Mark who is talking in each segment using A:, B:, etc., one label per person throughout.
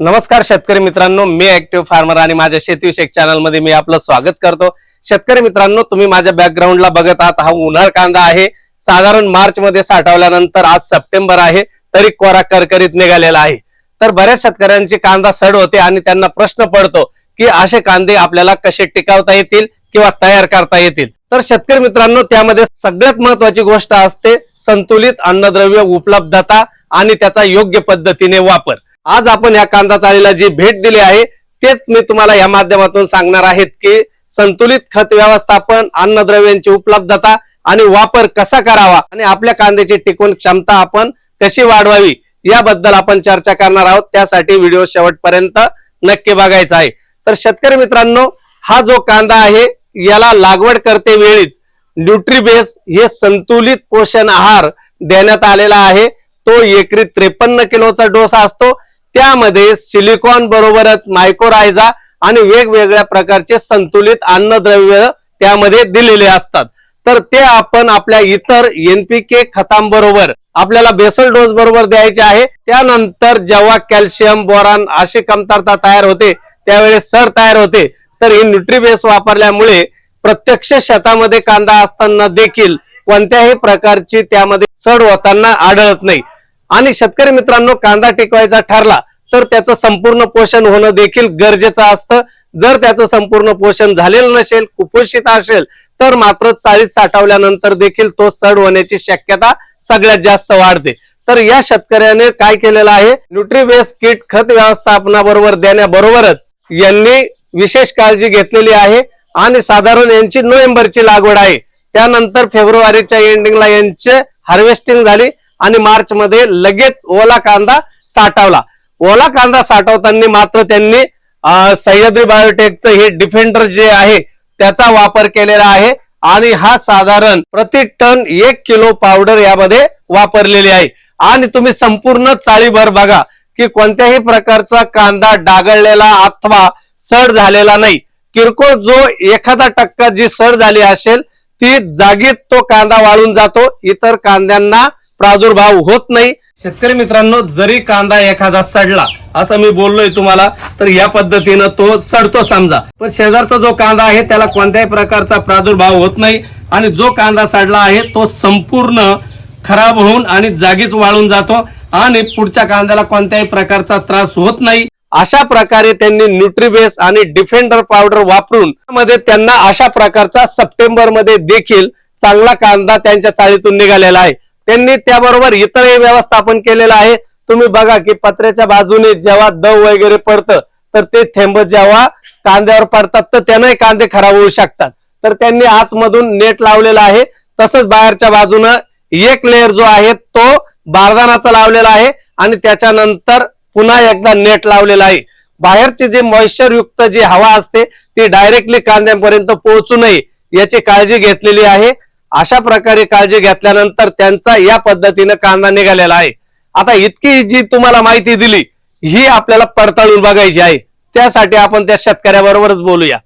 A: नमस्कार शेतकरी मित्रांनो मी ऍक्टिव्ह फार्मर आणि माझ्या शेतीविषयक चॅनलमध्ये मी आपलं स्वागत करतो. शेतकरी मित्रांनो तुम्ही माझ्या बॅकग्राऊंडला बघत आहात. हा उन्हाळ कांदा आहे. साधारण मार्च मध्ये साठवल्यानंतर आज सप्टेंबर आहे. तरी कोरा करकरीत निघालेला आहे. तर बऱ्याच शेतकऱ्यांची कांदा सड होते आणि त्यांना प्रश्न पडतो की असे कांदे आपल्याला कसे टिकावता येतील किंवा तयार करता येतील? तर शेतकरी मित्रांनो त्यामध्ये सगळ्यात महत्वाची गोष्ट असते संतुलित अन्नद्रव्य उपलब्धता आणि त्याचा योग्य पद्धतीने वापर. आज आपण या कांदा चाळीला जी भेट दिली आहे तेच मी तुम्हाला या माध्यमातून सांगणार आहेत की संतुलित खत व्यवस्थापन अन्नद्रव्यांची उपलब्धता आणि वापर कसा करावा आणि आपल्या कांद्याची टिकवून क्षमता आपण कशी वाढवावी याबद्दल आपण चर्चा करणार आहोत. त्यासाठी व्हिडिओ शेवटपर्यंत नक्की बघायचा आहे. तर शेतकरी मित्रांनो हा जो कांदा आहे याला लागवड करते वेळीच न्यूट्रीबेस हे संतुलित पोषण आहार देण्यात आलेला आहे. तो एकरी त्रेपन्न किलोचा डोसा असतो. त्यामध्ये सिलिकॉन बरोबरच मायक्रोरायझा आणि वेगवेगळ्या प्रकारचे संतुलित अन्नद्रव्य त्यामध्ये दिलेले असतात. तर ते आपण आपल्या इतर एनपीके खतांबरोबर आपल्याला बेसल डोस बरोबर द्यायचे आहे. त्यानंतर जेव्हा कॅल्शियम बोरान अशी कमतरता तयार होते त्यावेळेस सर तयार होते. तर ही न्यूट्रीबेस वापरल्यामुळे प्रत्यक्ष शेतामध्ये कांदा असताना देखील कोणत्याही प्रकारची त्यामध्ये सड होताना आढळत नाही. आणि शेतकरी मित्रांनो कांदा टिकवायचा ठरला तर त्याचं संपूर्ण पोषण होणं देखील गरजेचं असतं. जर त्याचं संपूर्ण पोषण झालेलं नसेल कुपोषित असेल तर मात्र चाळीत साठवल्यानंतर देखील तो सड होण्याची शक्यता सगळ्यात जास्त वाढते. तर या शेतकऱ्याने काय केलेलं आहे? न्यूट्रीबेस किट खत व्यवस्थापनाबरोबर देण्याबरोबरच यांनी विशेष काळजी घेतलेली आहे आणि साधारण यांची नोव्हेंबरची लागवड आहे. त्यानंतर फेब्रुवारीच्या एंडिंगला यांचे हार्वेस्टिंग झाली. आणि मार्च मध्ये लगेच ओला कांदा साठवला. ओला कांदा साठवताना मात्र त्यांनी सह्याद्री बायोटेकचं हे डिफेंडर जे आहे त्याचा वापर केलेला आहे. आणि हा साधारण प्रति टन एक किलो पावडर यामध्ये वापरलेली आहे. आणि तुम्ही संपूर्ण चाळीभर बघा की कोणत्याही प्रकारचा कांदा डागळलेला अथवा सड झालेला नाही. किरकोळ जो एखादा टक्का जी सड झाली असेल ती जागीच तो कांदा वाळून जातो. इतर कांद्यांना प्रादुर्भाव होत नाही. शेतकरी मित्रांनो जरी कांदा एखादा सडला असं मी बोललोय तुम्हाला तर या पद्धतीनं तो सडतो समजा. पण शेजारचा जो कांदा आहे त्याला कोणत्याही प्रकारचा प्रादुर्भाव होत नाही. आणि जो कांदा सडला आहे तो संपूर्ण खराब होऊन आणि जागीच वाळून जातो आणि पुढच्या कांद्याला कोणत्याही प्रकारचा त्रास होत नाही. अशा प्रकारे त्यांनी न्यूट्रीबेस आणि डिफेंडर पावडर वापरून मध्ये त्यांना अशा प्रकारचा सप्टेंबरमध्ये देखील चांगला कांदा त्यांच्या चाळीतून निघालेला आहे. त्यांनी त्याबरोबर इतरही व्यवस्थापन केलेलं आहे. तुम्ही बघा की पत्र्याच्या बाजूने जेव्हा दव वगैरे पडतं तर ते थेंब जेव्हा कांद्यावर पडतात तर त्यांनाही कांदे खराब होऊ शकतात. तर त्यांनी आतमधून नेट लावलेला आहे. तसंच बाहेरच्या बाजूनं एक लेअर जो आहे तो बारदानाचा लावलेला आहे आणि त्याच्यानंतर पुन्हा एकदा नेट लावलेला आहे. बाहेरची जी मॉइश्चर युक्त जी हवा असते ती डायरेक्टली कांद्यापर्यंत पोहोचू नये याची काळजी घेतलेली आहे. अशा प्रकारे काळजी घेतल्यानंतर त्यांचा या पद्धतीनं कांदा निघालेला आहे. आता इतकी जी तुम्हाला माहिती दिली ही आपल्याला पडताळून बघायची आहे. त्यासाठी आपण त्या शेतकऱ्याबरोबरच बोलूया.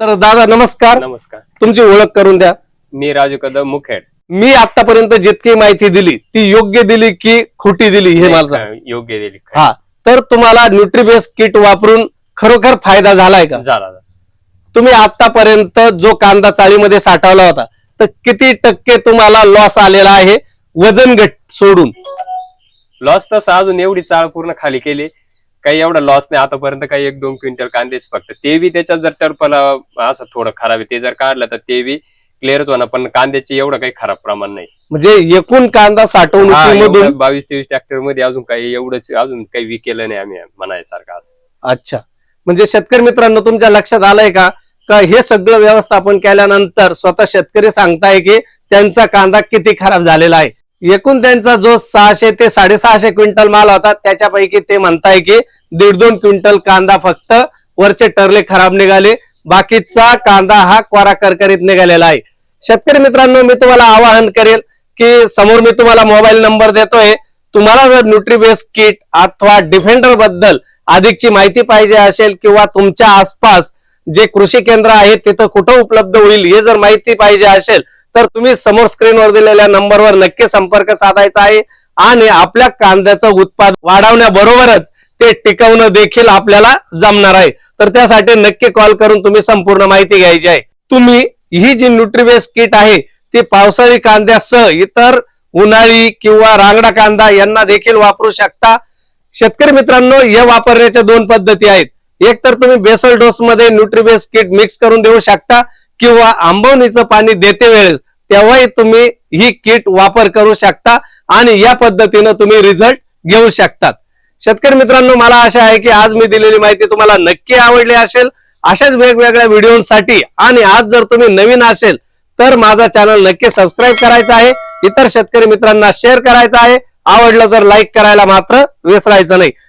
A: तर दादा नमस्कार.
B: नमस्कार.
A: तुमची ओळख करून द्या.
B: मी राजू कदम मुखेड.
A: मी आतापर्यंत जितकी माहिती दिली ती योग्य दिली की खोटी दिली हे मला सांगा.
B: योग्य दिली
A: हा. तर तुम्हाला न्यूट्रीबेस किट वापरून खरोखर फायदा झालाय का?
B: झाला.
A: तुम्ही आतापर्यंत जो कांदा चाळीमध्ये साठवला होता किती टक्के तुम्हाला लॉस आलेला आहे? वजन घट सोडून.
B: लॉस तसं अजून एवढी चाळ पूर्ण खाली केली. काही एवढा लॉस नाही. आतापर्यंत काही एक दोन क्विंटल कांदेच फक्त. ते बी त्याच्यात जर टर्पला असं थोडं खराब आहे. ते जर काढलं तर ते बी क्लिअरच होणार पण कांद्याचे एवढं काही खराब प्रमाण नाही.
A: म्हणजे एकूण कांदा
B: एवढं बावीस तेवीस ट्रॅक्टरमध्ये अजून काही एवढंच अजून काही विकेलं नाही आम्ही म्हणायसारखं असं.
A: अच्छा. म्हणजे शेतकरी मित्रांनो तुमच्या लक्षात आलंय का? का हे सगळं व्यवस्थापन केल्यानंतर स्वतः शेतकरी सांगताय की त्यांचा कांदा किती खराब झालेला आहे. एकूण त्यांचा जो सहाशे ते साडेसहाशे क्विंटल माल होता त्याच्यापैकी ते म्हणताय की दीड दोन क्विंटल कांदा फक्त वरचे टरले खराब निघाले बाकीचा कांदा हा कोरा करकरीत निघालेला आहे. शेतकरी मित्रांनो मी तुम्हाला आवाहन करेल की समोर मी तुम्हाला मोबाईल नंबर देतोय. तुम्हाला जर न्यूट्रीबेस किट अथवा डिफेंडरबद्दल अधिकची माहिती पाहिजे असेल किंवा तुमच्या आसपास जे कृषी केंद्र आहे तिथं कुठं उपलब्ध होईल हे जर माहिती पाहिजे असेल तर तुम्ही समोर स्क्रीनवर दिलेल्या नंबरवर नक्की संपर्क साधायचा आहे. आणि आपल्या कांद्याचं उत्पादन वाढवण्याबरोबरच ते टिकवणं देखील आपल्याला जमणार आहे. तर त्यासाठी नक्की कॉल करून तुम्ही संपूर्ण माहिती घ्यायची आहे. तुम्ही ही जी न्यूट्रीबेस किट आहे ती पावसाळी कांद्यासह इतर उन्हाळी किंवा रांगडा कांदा यांना देखील वापरू शकता. शेतकरी मित्रांनो या वापरण्याच्या दोन पद्धती आहेत. एक तर तुम्ही बेसल डोस मध्ये न्यूट्रीबेस किट मिक्स करून देऊ शकता किंवा आंबवणीचं पाणी देते वेळेस तेव्हाही तुम्ही ही किट वापर करू शकता आणि या पद्धतीनं तुम्ही रिझल्ट घेऊ शकतात. शेतकरी मित्रांनो मला आशा आहे की आज मी दिलेली माहिती तुम्हाला नक्की आवडली असेल. अशाच वेगवेगळ्या व्हिडिओसाठी आणि आज जर तुम्ही नवीन असेल तर माझा चॅनल नक्की सबस्क्राईब करायचा आहे. इतर शेतकरी मित्रांना शेअर करायचा आहे. आवडलं तर लाईक करायला मात्र विसरायचं नाही.